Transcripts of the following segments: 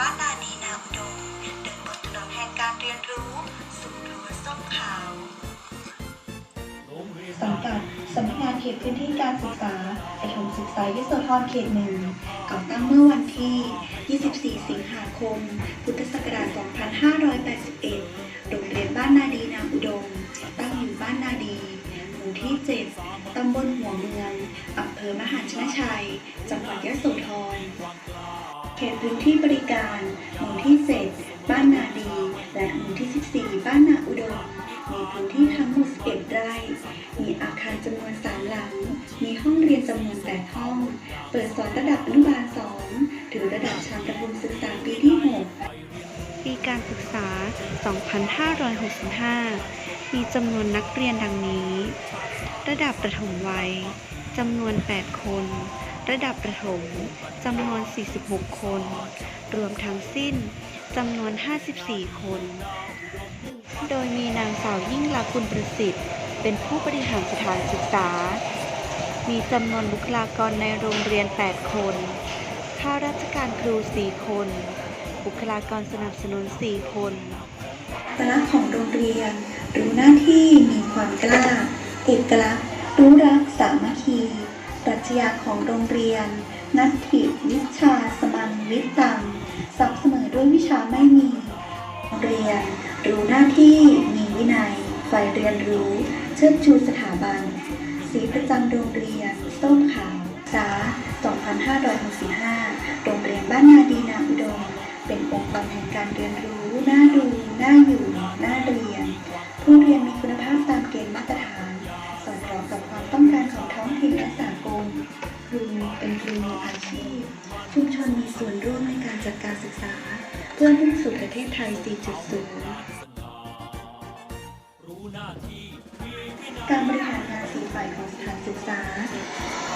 บ้านนาดีนาอุดมเดินบนถนนแห่งการเรียนรู้สู่รั้วส้มขาวสังกัดสำนักงานเขตพื้นที่การศึกษาประถมศึกษายโสธรเขตหนึ่งก่อตั้งเมื่อวันที่ 24 สิงหาคม พุทธศักราช 2581 โรงเรียนบ้านนาดีนาอุดม ตั้งอยู่บ้านนาดี หมู่ที่ 7 ตำบลหัวเมือง อำเภอมหาชนะชัย จังหวัดยโสธร เขตพื้นที่บริ การ หมู่ที่ 7 บ้านนาดี และหมู่ที่ 14 บ้านนาอุดม มีพื้นที่ทั้งหมด11ไร่ มีอาคารจำนวน3หลัง มีห้องเรียนจำนวน8ห้อง เปิดสอนระดับอนุบาล 2 ถึงระดับชั้นประถมศึกษาปีที่ 6 ปีการศึกษา 2565 มีจำนวนนักเรียนดังนี้ ระดับประถมวัยจำนวน 8 คน ระดับประถมจำนวน 46 คน รวมทั้งสิ้นจำนวน 54 คน โดยมีนางสาวยิ่งลักษณ์คุณประสิทธิ์ เป็นผู้บริหารสถานศึกษา มีจำนวนบุคลากรในโรงเรียน 8 คน ข้าราชการครู 4 คน บุคลากรสนับสนุน 4 คนเอกลักษณ์ของโรงเรียน รู้หน้าที่มีความกล้า เอกลักษณ์ รู้รักสามัคคีปรัชญาของโรงเรียน นัตถิวิชาสมังวิตัง สับเสมอด้วยวิชาไม่มีโรงเรียน รู้หน้าที่มีวินัยใฝ่เรียนรู้ เชิดชูสถาบัน สีประจำโรงเรียน ส้มขาวสา2565โรงเรียนบ้านนาดีนาอุดม เป็นองค์กรแห่งการเรียนรู้น่าดูน่า ศึกษา เพื่อมุ่งสู่ประเทศไทย 4.0 การบริหารงานสีฝ่ายของสถานศึกษา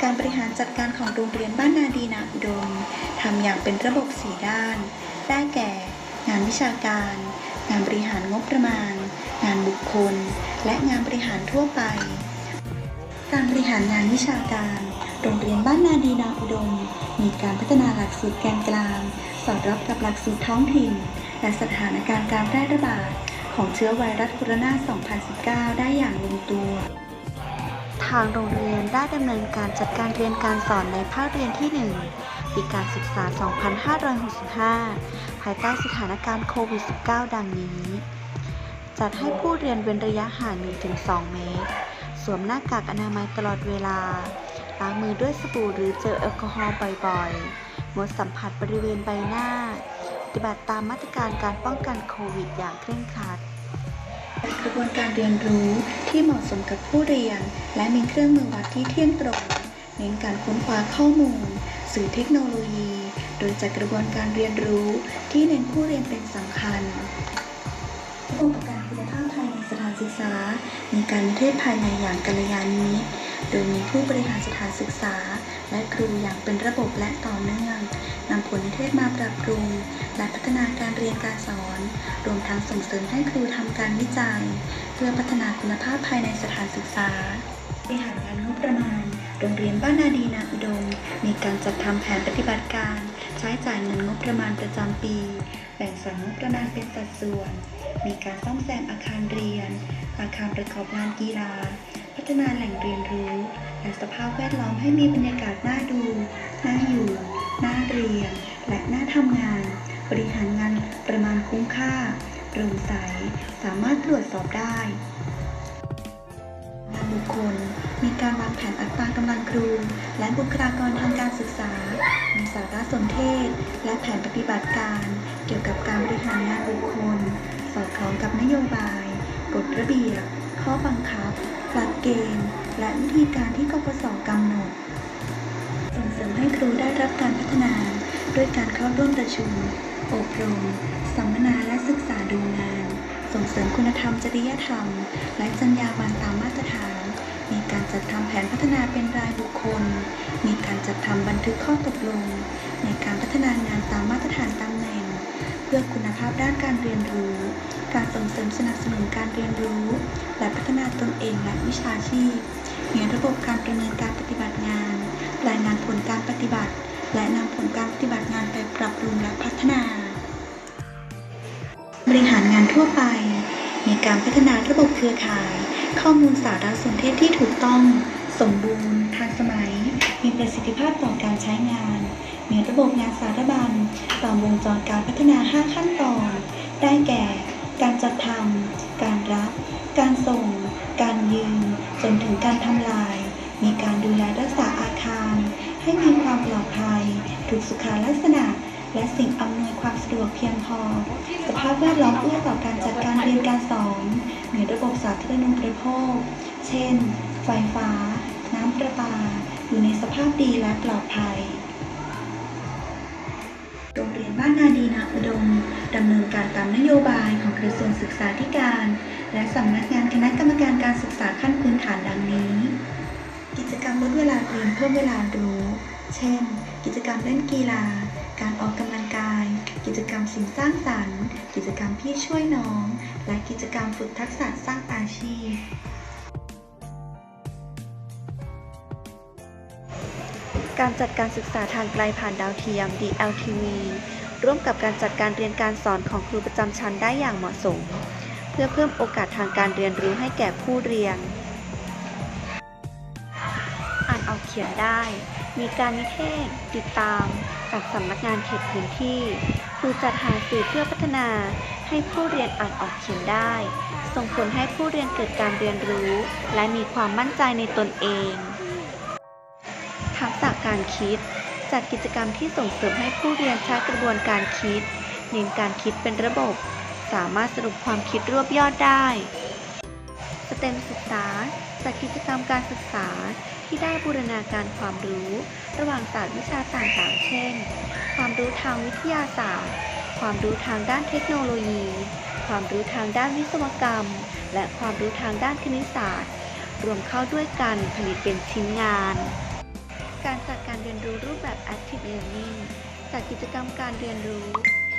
การบริหารจัดการของโรงเรียนบ้านนาดีนาอุดมทำอย่างเป็นระบบสีด้าน ได้แก่ งานวิชาการ งานบริหารงบประมาณ งานบุคคล และงานบริหารทั่วไป การบริหารงานวิชาการ โรงเรียนบ้านนาดีนาอุดม มีการพัฒนาหลักสูตรแกนกลาง สอดรับกับหลักสูตรท้องถิ่น และสถานการณ์การแพร่ระบาดของเชื้อไวรัสโคโรนา 2019 ได้อย่างลงตัว ทางโรงเรียนได้ดำเนินการจัดการเรียนการสอนในภาคเรียนที่ 1 ปีการศึกษา 2565 ภายใต้สถานการณ์โควิด -19 ดังนี้ จัดให้ผู้เรียนเว้นระยะห่าง 1-2 เมตร สวมหน้ากากอนามัยตลอดเวลา ล้างมือด้วยสบู่หรือเจลแอลกอฮอล์บ่อยๆ งดสัมผัสบริเวณใบหน้า ปฏิบัติตามมาตรการการป้องกันโควิดอย่างเคร่งครัดกระบวนการเรียนรู้ที่เหมาะสมกับผู้เรียน และมีเครื่องมือวัดที่เที่ยงตรง เน้นการค้นคว้าข้อมูล สื่อเทคโนโลยี โดยจัดกระบวนการเรียนรู้ที่เน้นผู้เรียนเป็นสำคัญระบบประกันคุณภาพภายในสถานศึกษา มีการเทศภายในอย่างกัลยาณมิตร โดยมีผู้บริหารสถานศึกษา และครูอย่างเป็นระบบและต่อเนื่องนำผลนิเทศมาปรับปรุง และพัฒนาการเรียนการสอน รวมทั้งส่งเสริมให้ครูทำการวิจัย เพื่อพัฒนาคุณภาพภายในสถานศึกษาบริหารงานงบประมาณ โรงเรียนบ้านนาดีนาอุดม มีการจัดทำแผนปฏิบัติการ ใช้จ่ายเงินงบประมาณประจำปี แบ่งส่วนงบประมาณเป็นสัดส่วน มีการซ่อมแซมอาคารเรียน อาคารประกอบงานกีฬา ฒนาแหล่งเรียนรู้ และสภาพแวดล้อมให้มีบรรยากาศน่าดู น่าอยู่ น่าเรียน และน่าทำงาน บริหารงานประมาณคุ้มค่าโปร่งใส สามารถตรวจสอบได้งานบุคคล มีการวางแผนอัตรากำลังครู และบุคลากรทางการศึกษา มีสารสนเทศ และแผนปฏิบัติการ เกี่ยวกับการบริหารงานบุคคล สอดคล้องกับนโยบาย กฎระเบียบ ข้อบังคับ หลักเกณฑ์ และวิธีการที่กปสกำหนด ส่งเสริมให้ครูได้รับการพัฒนาด้วยการเข้าร่วมประชุม อบรม สัมมนาและศึกษาดูงาน ส่งเสริมคุณธรรมจริยธรรม และจรรยาบรรณตามมาตรฐาน มีการจัดทำแผนพัฒนาเป็นรายบุคคล มีการจัดทำบันทึกข้อตกลง ในการพัฒนางานตามมาตรฐานตำแหน่ง เพื่อคุณภาพด้านการเรียนรู้ การส่งเสริมสนับสนุนการเรียนรู้ และพัฒนาตนเองและวิชาชีพมีระบบการประเมินการปฏิบัติงาน รายงานผลการปฏิบัติ และนำผลการปฏิบัติงานไปปรับปรุงและพัฒนา บริหารงานทั่วไป มีการพัฒนาระบบเครือข่าย ข้อมูลสารสนเทศที่ถูกต้อง สมบูรณ์ ทันสมัย มีประสิทธิภาพต่อการใช้งาน มีระบบงานสารบัญตามวงจรการพัฒนา 5 ขั้นตอน ได้แก่ จัดทำการรับ การส่ง การยืมจนถึงการทำลาย มีการดูแลรักษาอาคาร ให้มีความปลอดภัย ถูกสุขาลักษณะ และสิ่งอำนวยความสะดวกเพียงพอ สภาพแวดล้อมเอื้อต่อการจัดการเรียนการสอนมีระบบสาธารณูปโภค เช่น ไฟฟ้า น้ำประปา อยู่ในสภาพดีและปลอดภัย บ้านนาดีนาอุดมดำเนินการตามนโยบายของกระทรวงศึกษาธิการ และสำนักงานคณะกรรมการการศึกษาขั้นพื้นฐานดังนี้ กิจกรรมลดเวลาเรียนเพิ่มเวลารู้เช่น กิจกรรมเล่นกีฬา การออกกำลังกาย กิจกรรมสิ่งสร้างสรรค์ กิจกรรมพี่ช่วยน้อง และกิจกรรมฝึกทักษะสร้างอาชีพการจัดการศึกษาทางไกลผ่านดาวเทียม DLTV ร่วมกับการจัดการเรียนการสอนของครูประจำชั้นได้อย่างเหมาะสม เพื่อเพิ่มโอกาสทางการเรียนรู้ให้แก่ผู้เรียน อ่านออกเขียนได้ มีการนิเทศ ติดตาม จากสำนักงานเขตพื้นที่ ครูจัดหาสื่อเพื่อพัฒนาให้ผู้เรียนอ่านออกเขียนได้ ส่งผลให้ผู้เรียนเกิดการเรียนรู้ และมีความมั่นใจในตนเอง ทักษะการคิด จัดกิจกรรมที่ส่งเสริมให้ผู้เรียนใช้กระบวนการคิด เน้นการคิดเป็นระบบ สามารถสรุปความคิดรวบยอดได้สเต็มศึกษาจัดกิจกรรมการศึกษาที่ได้บูรณาการความรู้ ระหว่างศาสตร์วิชาต่างๆ เช่น ความรู้ทางวิทยาศาสตร์ ความรู้ทางด้านเทคโนโลยี ความรู้ทางด้านวิศวกรรม และความรู้ทางด้านคณิตศาสตร์ รวมเข้าด้วยกันผลิตเป็นชิ้นงาน การจัดกา เรียนรู้รูปแบบ Active Learning จัดกิจกรรมการเรียนรู้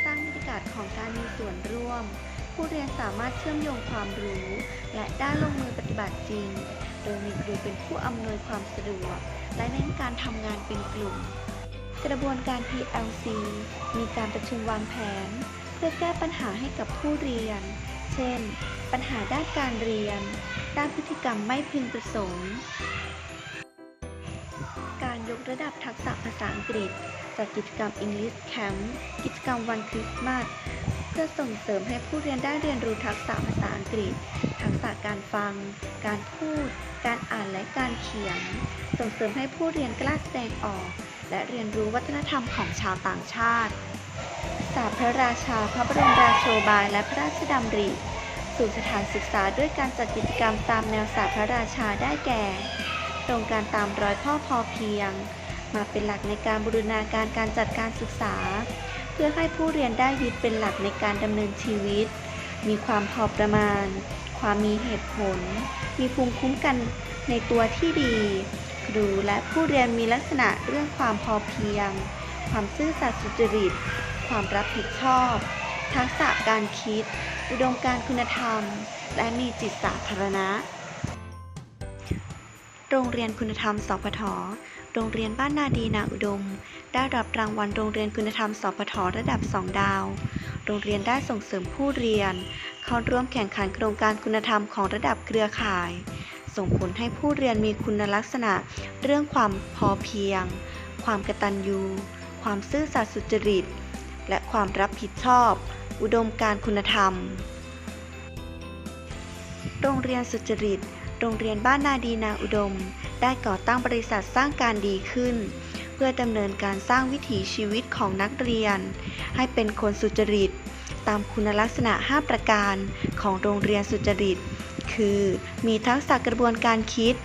สร้างบรรยากาศของการมีส่วนร่วม ผู้เรียนสามารถเชื่อมโยงความรู้ และได้ลงมือปฏิบัติจริง โดยมีครูเป็นผู้อำนวยความสะดวก และเน้นการทำงานเป็นกลุ่ม กระบวนการ PLC มีการประชุมวางแผน เพื่อแก้ปัญหาให้กับผู้เรียน เช่น ปัญหาด้านการเรียน ด้านพฤติกรรมไม่พึงประสงค์ ยกระดับทักษะภาษาอังกฤษ จัดกิจกรรม English Camp กิจกรรมวันคริสต์มาสเพื่อส่งเสริมให้ผู้เรียนได้เรียนรู้ทักษะภาษาอังกฤษ ทักษะการฟัง การพูด การอ่านและการเขียน ส่งเสริมให้ผู้เรียนกล้าแสดงออก และเรียนรู้วัฒนธรรมของชาวต่างชาติสาพระราชา พระบรมราโชบายและพระราชดำริ สู่สถานศึกษาด้วยการจัดกิจกรรมตามแนวสาพระราชาได้แก่ โครงการตามรอยพ่อพอเพียง มาเป็นหลักในการบูรณาการการจัดการศึกษา เพื่อให้ผู้เรียนได้ยึดเป็นหลักในการดำเนินชีวิต มีความพอประมาณ ความมีเหตุผล มีภูมิคุ้มกันในตัวที่ดีครูและผู้เรียนมีลักษณะเรื่องความพอเพียง ความซื่อสัตย์สุจริต ความรับผิดชอบ ทักษะการคิด อุดมการคุณธรรม และมีจิตสาธารณะ โรงเรียนคุณธรรม สพท โรงเรียนบ้านนาดีนาอุดม ได้รับรางวัลโรงเรียนคุณธรรม สพท ระดับ 2 ดาว โรงเรียนได้ส่งเสริมผู้เรียน เข้าร่วมแข่งขันโครงการคุณธรรมของระดับเครือข่าย ส่งผลให้ผู้เรียนมีคุณลักษณะ เรื่องความพอเพียง ความกตัญญู ความซื่อสัตย์สุจริต และความรับผิดชอบ อุดมการคุณธรรม โรงเรียนสุจริต โรงเรียนบ้านนาดีนาอุดม ได้ก่อตั้งบริษัทสร้างการดีขึ้น เพื่อดำเนินการสร้างวิถีชีวิตของนักเรียน ให้เป็นคนสุจริต ตามคุณลักษณะ 5 ประการของโรงเรียนสุจริต คือ มีทักษะกระบวนการคิด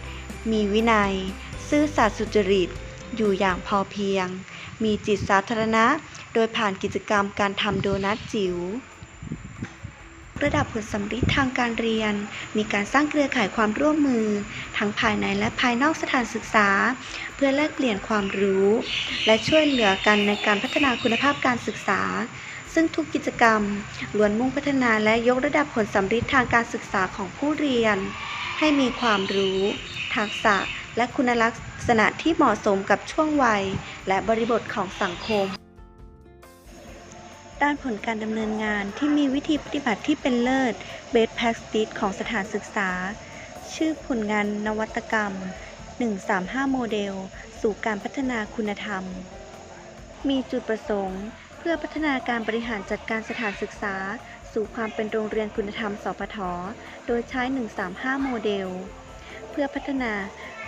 มีวินัย ซื่อสัตย์สุจริต อยู่อย่างพอเพียง มีจิตสาธารณะ โดยผ่านกิจกรรมการทำโดนัทจิ๋ว ระดับผลสำลิดทางการเรียน มีการสร้างเครือข่ายความร่วมมือ ทั้งภายในและภายนอกสถานศึกษา เพื่อแลกเปลี่ยนความรู้ และช่วยเหลือกันในการพัฒนาคุณภาพการศึกษา ซึ่งทุกกิจกรรมล้วนมุ่งพัฒนาและยกระดับผลสำลิดทางการศึกษาของผู้เรียน ให้มีความรู้ ทักษะและคุณลักษณะที่เหมาะสมกับช่วงวัย และบริบทของสังคม ด้านผลการดำเนินงานที่มีวิธีปฏิบัติที่เป็นเลิศ Best Practice ของสถานศึกษา ชื่อผลงานนวัตกรรม 135 โมเดล สู่การพัฒนาคุณธรรม มีจุดประสงค์ เพื่อพัฒนาการบริหารจัดการสถานศึกษา สู่ความเป็นโรงเรียนคุณธรรม สพท โดยใช้ 135 โมเดล เพื่อพัฒนา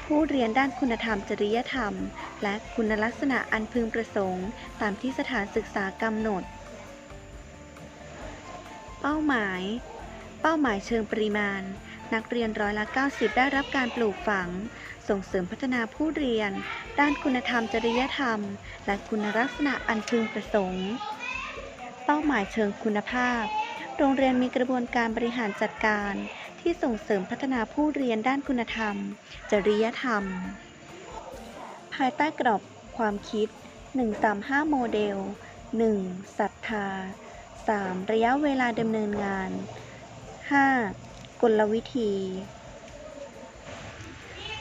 ผู้เรียนด้านคุณธรรมจริยธรรม และคุณลักษณะอันพึงประสงค์ ตามที่สถานศึกษากำหนด เป้าหมาย เป้าหมายเชิงปริมาณ นักเรียนร้อยละ 90 ได้รับการปลูกฝัง ส่งเสริมพัฒนาผู้เรียน ด้านคุณธรรมจริยธรรม และคุณลักษณะอันพึงประสงค์ เป้าหมายเชิงคุณภาพ โรงเรียนมีกระบวนการบริหารจัดการ ที่ส่งเสริมพัฒนาผู้เรียนด้านคุณธรรม จริยธรรม ภายใต้กรอบความคิด 135 โมเดล 1. ศรัทธา 3. ระยะเวลาดำเนินงาน 5. กลวิธี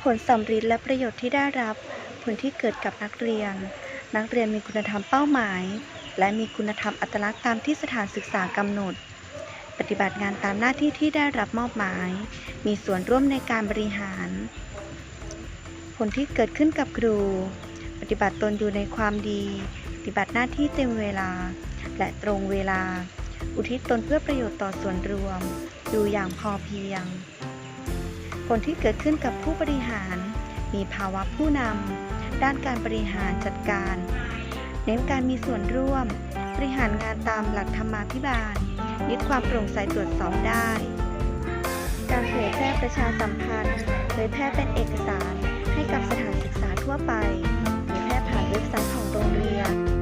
ผลสำฤทธิ์และประโยชน์ที่ได้รับ ผลที่เกิดกับนักเรียน นักเรียนมีคุณธรรมเป้าหมาย และมีคุณธรรมอัตลักษณ์ตามที่สถานศึกษากำหนด ปฏิบัติงานตามหน้าที่ที่ได้รับมอบหมาย มีส่วนร่วมในการบริหาร ผลที่เกิดขึ้นกับครู ปฏิบัติตนอยู่ในความดี ปฏิบัติหน้าที่เต็มเวลา และตรงเวลา อุทิศตนเพื่อประโยชน์ต่อส่วนรวม อยู่อย่างพอเพียง ผลที่เกิดขึ้นกับผู้บริหาร มีภาวะผู้นำด้านการบริหารจัดการ เน้นการมีส่วนร่วม บริหารงานตามหลักธรรมาภิบาล ยึดความโปร่งใสตรวจสอบได้ การเผยแพร่ประชาสัมพันธ์เผยแพร่เป็นเอกสารให้กับสถานศึกษาทั่วไปเผยแพร่ผ่านเว็บไซต์ของโรงเรียน